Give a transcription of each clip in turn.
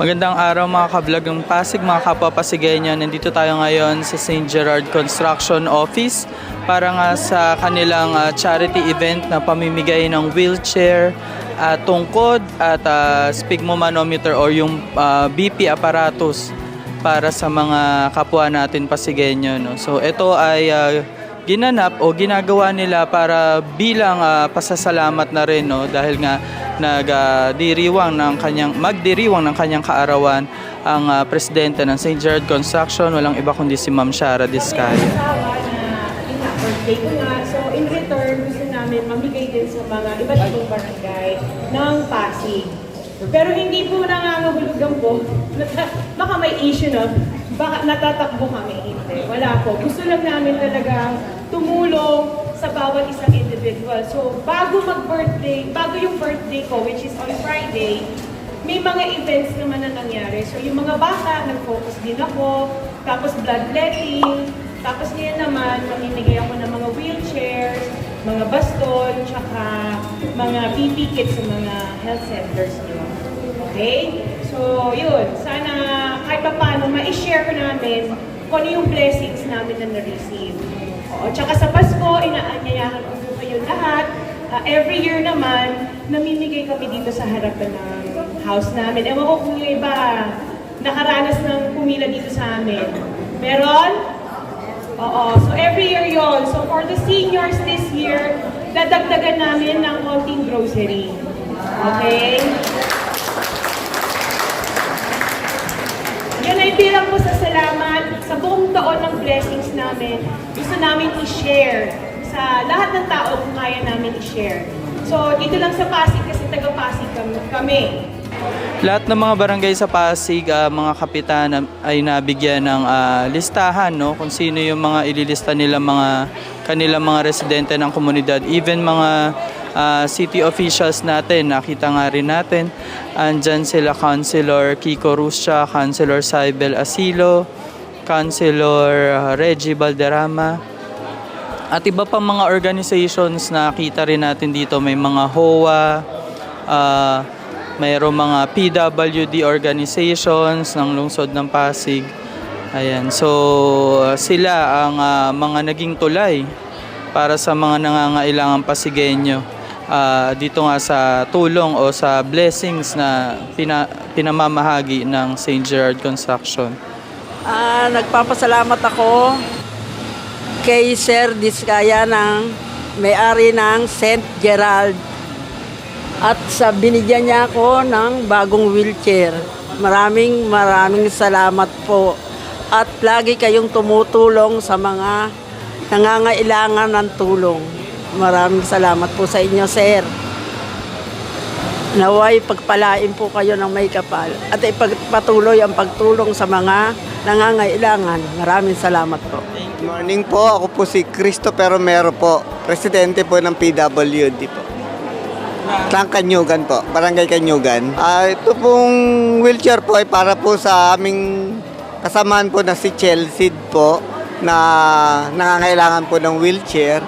Magandang araw mga ka-vlog ng Pasig, mga kapwa Pasigenyo. Nandito tayo ngayon sa St. Gerard Construction Office para nga sa kanilang ah, charity event na pamimigay ng wheelchair, ah, tungkod at ah, sphygmomanometer or yung ah, BP apparatus para sa mga kapwa natin Pasigenyo. No? So ito ay ah, ginanap o ginagawa nila para bilang ah, pasasalamat na rin no dahil nga nagdiriwang ng kanyang magdiriwang ng kanyang kaarawan ang ah, presidente ng St. Gerard Construction walang iba kundi si Ma'am Shara Discaya. So, in return, gusto namin mamigay din sa mga iba't ibang barangay ng Pasig. Pero hindi po nangangahulugan po. Baka may issue na, baka natatakbo kami. Hindi. Wala po. Gusto lang namin talaga tumulong sa bawat isang individual. So, bago mag-birthday, bago yung birthday ko, which is on Friday, may mga events naman na nangyari. So yung mga bata, nag-focus din ako, tapos bloodletting, tapos ngayon naman, mamimigay ako ng mga wheelchairs, mga baston, tsaka mga PP kits sa mga health centers nyo. Okay? So yun, sana kahit pa paano, ma-share ko namin kung ano yung blessings namin na na-receive. Oo, tsaka sa Pasko, inaanyayahan ko po kayo lahat. Ah, every year naman, namimigay kami dito sa harapan ng house namin. Ewan ko kung yung iba nakaranas ng pumila dito sa amin. Meron? Oo. So every year yon. So for the seniors this year, dadagdagan namin ng konting grocery. Okay? Yan ay bilang po sa salamat sa buong taon ng blessings namin. Gusto namin i-share sa lahat ng tao kung kaya namin i-share. So, dito lang sa Pasig kasi taga-Pasig kam- kami. Lahat ng mga barangay sa Pasig, ah, mga kapitan ah, ay nabigyan ng ah, listahan no kung sino yung mga ililista nila mga kanilang mga residente ng komunidad, even mga ah, city officials natin, nakita nga rin natin. Andyan sila Councilor Kiko Ruscha, Councilor Saibel Asilo, Councilor ah, Reggie Valderrama, at iba pang mga organizations na kita rin natin dito. May mga HOA, ah, mayroong mga PWD organizations ng lungsod ng Pasig. Ayan. So, ah, sila ang ah, mga naging tulay para sa mga nangangailangan Pasigenyo. Ah, dito nga sa tulong o sa blessings na pina, pinamamahagi ng St. Gerard Construction. Ah, nagpapasalamat ako kay Sir Diskaya ng may-ari ng St. Gerald at sa binigyan niya ako ng bagong wheelchair. Maraming maraming salamat po. At lagi kayong tumutulong sa mga nangangailangan ng tulong. Maraming salamat po sa inyo, Sir. Naway pagpalain po kayo ng may kapal at ipagpatuloy ang pagtulong sa mga nangangailangan. Maraming salamat po. Good morning po. Ako po si Christopher Romero po. Presidente po ng PWD po. Ng Kanyugan po. Barangay Kanyugan. Ah, ito pong wheelchair po ay para po sa aming kasamaan po na si Chelsea po na nangangailangan po ng wheelchair.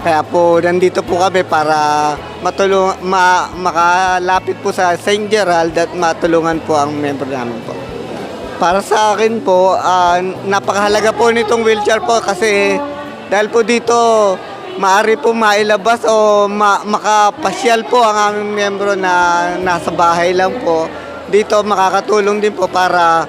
Kaya po nandito po kami para matulung ma, makalapit po sa St. Gerald at matulungan po ang member namin po. Para sa akin po, ah, napakahalaga po nitong wheelchair po kasi dahil po dito maaari po mailabas o ma- makapasyal po ang aming membro na nasa bahay lang po. Dito makakatulong din po para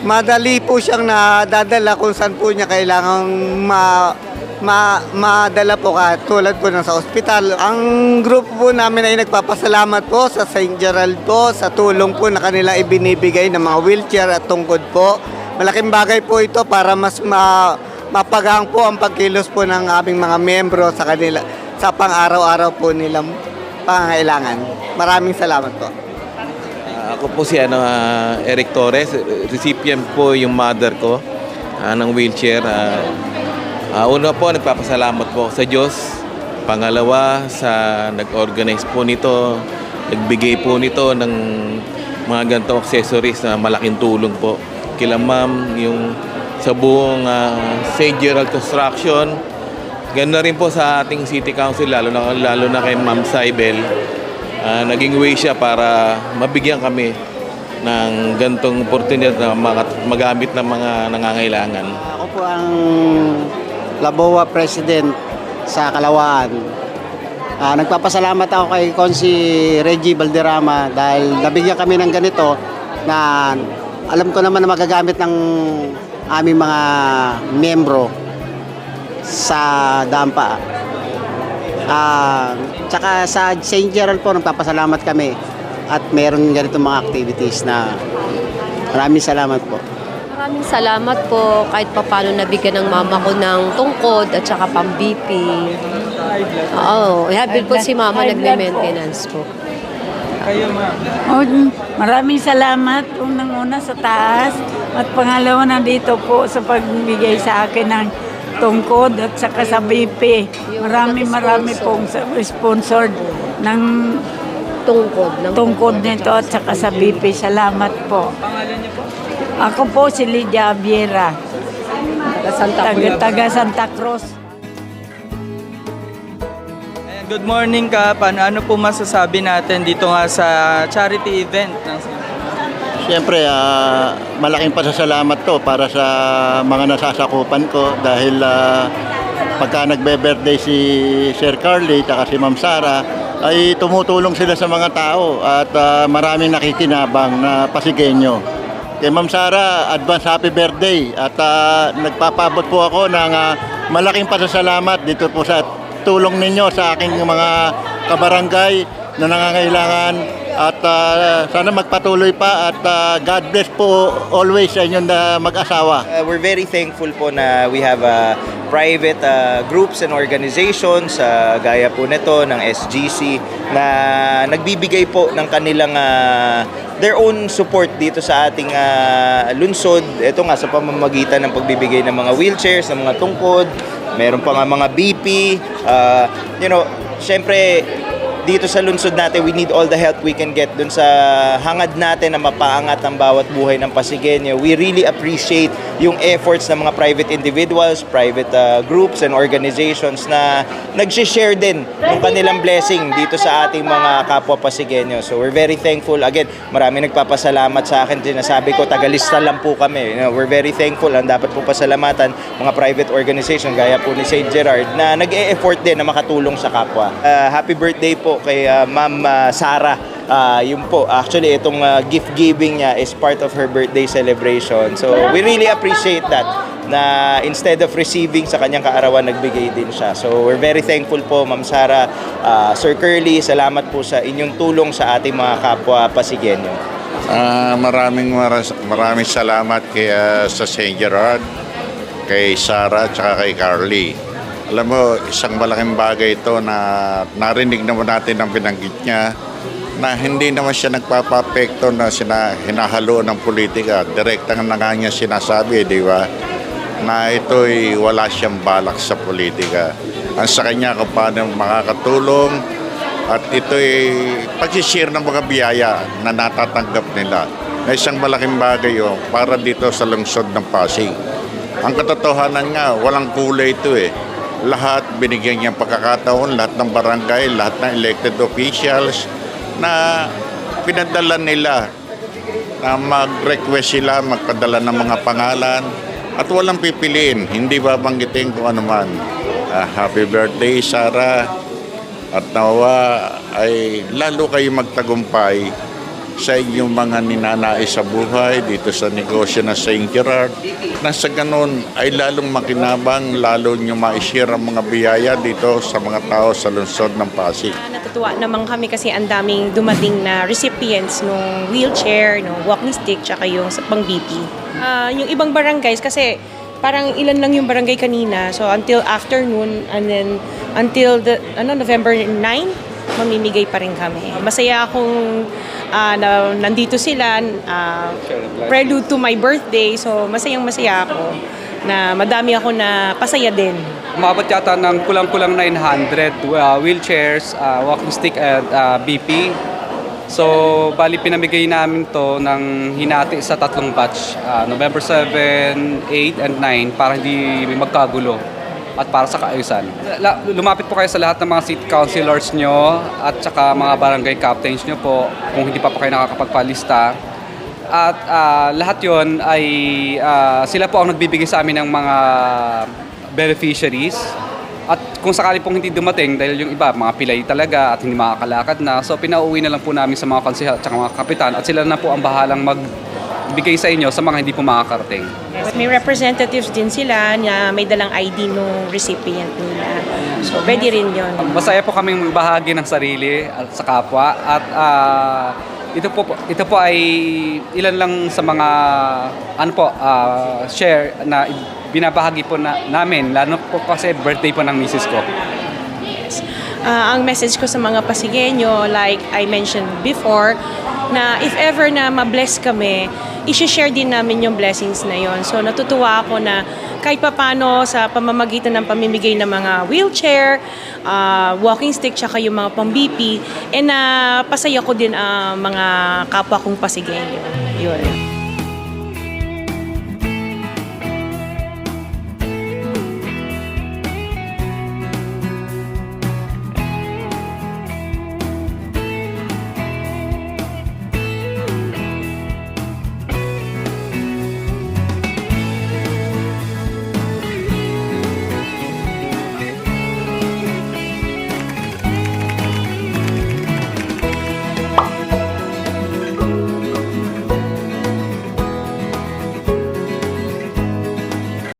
madali po siyang nadadala kung saan po niya kailangang ma, ma, madala po ka tulad po ng sa ospital. Ang grupo po namin ay nagpapasalamat po sa St. Gerald po sa tulong po na kanila ibinibigay ng mga wheelchair at tungkod po. Malaking bagay po ito para mas ma, mapagang po ang pagkilos po ng aming mga membro sa kanila sa pang-araw-araw po nilang pangangailangan. Maraming salamat po. Ah, ako po si ano, ah, Eric Torres, recipient po yung mother ko ah, ng wheelchair. Ah, ah, una po, nagpapasalamat po sa Diyos. Pangalawa, sa nag-organize po nito, nagbigay po nito ng mga ganitong accessories na malaking tulong po. Kila ma'am, yung sa buong ah, St. Gerald Construction, Ganda rin po sa ating City Council, lalo na, lalo na kay Ma'am Saibel. Ah, naging way siya para mabigyan kami ng gantong oportunidad na magamit ng mga nangangailangan. Ako po ang Laboa President sa Kalawaan. Ah, nagpapasalamat ako kay Konsi Reggie Valderrama dahil nabigyan kami ng ganito na alam ko naman na magagamit ng aming mga membro sa Dampa. Ah, tsaka sa St. Gerald po nagpapasalamat kami at meron ganitong mga activities na maraming salamat po. Maraming salamat po kahit papano nabigyan ng mama ko ng tungkod at saka pang BP. Oo, happy po si mama nagme-maintenance po. Kayo ma'am. Oh, maraming salamat unang-una sa taas at pangalawa nandito po sa pagbigay sa akin ng tungkod at saka sa BP. Marami marami pong sa- sponsor ng Tungkod. Ng tungkod nito at saka sa BP. Salamat po. Pangalan niyo po? Ako po si Lydia Viera, Taga Santa taga, Santa Cruz. Ayan, good morning ka. Paano ano po masasabi natin dito nga sa charity event ng Siyempre, ah, malaking pasasalamat to para sa mga nasasakupan ko dahil ah, pagka nagbe-birthday si Sir Carly at si Ma'am Sara ay tumutulong sila sa mga tao at ah, maraming nakikinabang na pasigenyo. Kay Ma'am Sara, advance happy birthday. At ah, nagpapabot po ako ng ah, malaking pasasalamat dito po sa tulong ninyo sa aking mga kabarangay na nangangailangan at ah, sana magpatuloy pa at ah, God bless po always sa inyong na mag-asawa. Uh, we're very thankful po na we have uh, private uh, groups and organizations uh, gaya po nito ng SGC na nagbibigay po ng kanilang uh, their own support dito sa ating uh, lunsod. Ito nga sa pamamagitan ng pagbibigay ng mga wheelchairs, ng mga tungkod, meron pa nga mga BP. Uh, you know, syempre dito sa lungsod natin, we need all the help we can get dun sa hangad natin na mapaangat ang bawat buhay ng Pasigueño. We really appreciate yung efforts ng mga private individuals, private uh, groups and organizations na nag-share din ng kanilang blessing dito sa ating mga kapwa Pasigueño. So we're very thankful. Again, marami nagpapasalamat sa akin. Sinasabi ko, tagalista lang po kami. You know, we're very thankful. Ang dapat po pasalamatan mga private organization gaya po ni St. Gerard na nag-e-effort din na makatulong sa kapwa. Uh, happy birthday po kay uh, Ma'am uh, Sara. Ah, yun po, actually itong uh, gift giving niya is part of her birthday celebration. So we really appreciate that na instead of receiving sa kanyang kaarawan, nagbigay din siya. So we're very thankful po, Ma'am Sara, ah, Sir Curly, salamat po sa inyong tulong sa ating mga kapwa Pasigueño. Ah, maraming maras- maraming salamat kay ah, sa St. Gerard, kay Sarah at kay Carly. Alam mo, isang malaking bagay ito na narinig naman natin ang binanggit niya na hindi naman siya nagpapapekto na sina, hinahalo ng politika. Direkta na nga niya sinasabi, di ba? Na ito'y wala siyang balak sa politika. Ang sa kanya kung paano makakatulong at ito'y pag-share ng mga biyaya na natatanggap nila na isang malaking bagay yun para dito sa lungsod ng Pasig. Ang katotohanan nga, walang kulay ito eh. Lahat binigyan niya pagkakataon, lahat ng barangay, lahat ng elected officials na pinadala nila na mag-request sila, magpadala ng mga pangalan at walang pipiliin, hindi babanggitin kung ano man. Ah, happy birthday, Sarah. At nawa ay lalo kayo magtagumpay sa inyong mga ninanais sa buhay dito sa negosyo na St. Gerard. Na sa ganun ay lalong makinabang, lalo nyo ma-share ang mga biyaya dito sa mga tao sa lungsod ng Pasig. Natutuwa naman kami kasi ang daming dumating na recipients nung wheelchair, no walking stick, tsaka yung sa pang BP. Ah, yung ibang barangays kasi parang ilan lang yung barangay kanina. So until afternoon and then until the ano November 9, mamimigay pa rin kami. Masaya akong ah, na nandito sila ah, prelude to my birthday. So masayang masaya ako na madami ako na pasaya din. Umabot yata ng kulang-kulang 900 uh, wheelchairs, uh, walking stick at uh, BP. So, bali pinamigay namin to ng hinati sa tatlong batch. uh, November 7, 8, and 9 para hindi magkagulo at para sa kaayusan. Lumapit po kayo sa lahat ng mga city councilors nyo at saka mga barangay captains nyo po kung hindi pa po kayo nakakapagpalista At ah, lahat yon ay ah, sila po ang nagbibigay sa amin ng mga beneficiaries. At kung sakali pong hindi dumating dahil yung iba mga pilay talaga at hindi makakalakad na, so pinauwi na lang po namin sa mga konsehal at mga kapitan at sila na po ang bahalang magbigay sa inyo sa mga hindi po makakarating. May representatives din sila na may dalang ID nung recipient nila. So, pwede rin yun. Masaya po kaming magbahagi ng sarili at sa kapwa at ah, ito po ito po ay ilan lang sa mga ano po ah, share na binabahagi po na, namin lalo po kasi birthday po ng misis ko. Ah, ang message ko sa mga Pasigueño, like I mentioned before, na if ever na ma-bless kami, isi-share din namin yung blessings na yon. So natutuwa ako na kahit papano sa pamamagitan ng pamimigay ng mga wheelchair, ah, walking stick, tsaka yung mga pang-BP, eh na pasaya ko din ang mga kapwa kong Pasigueño. Yun.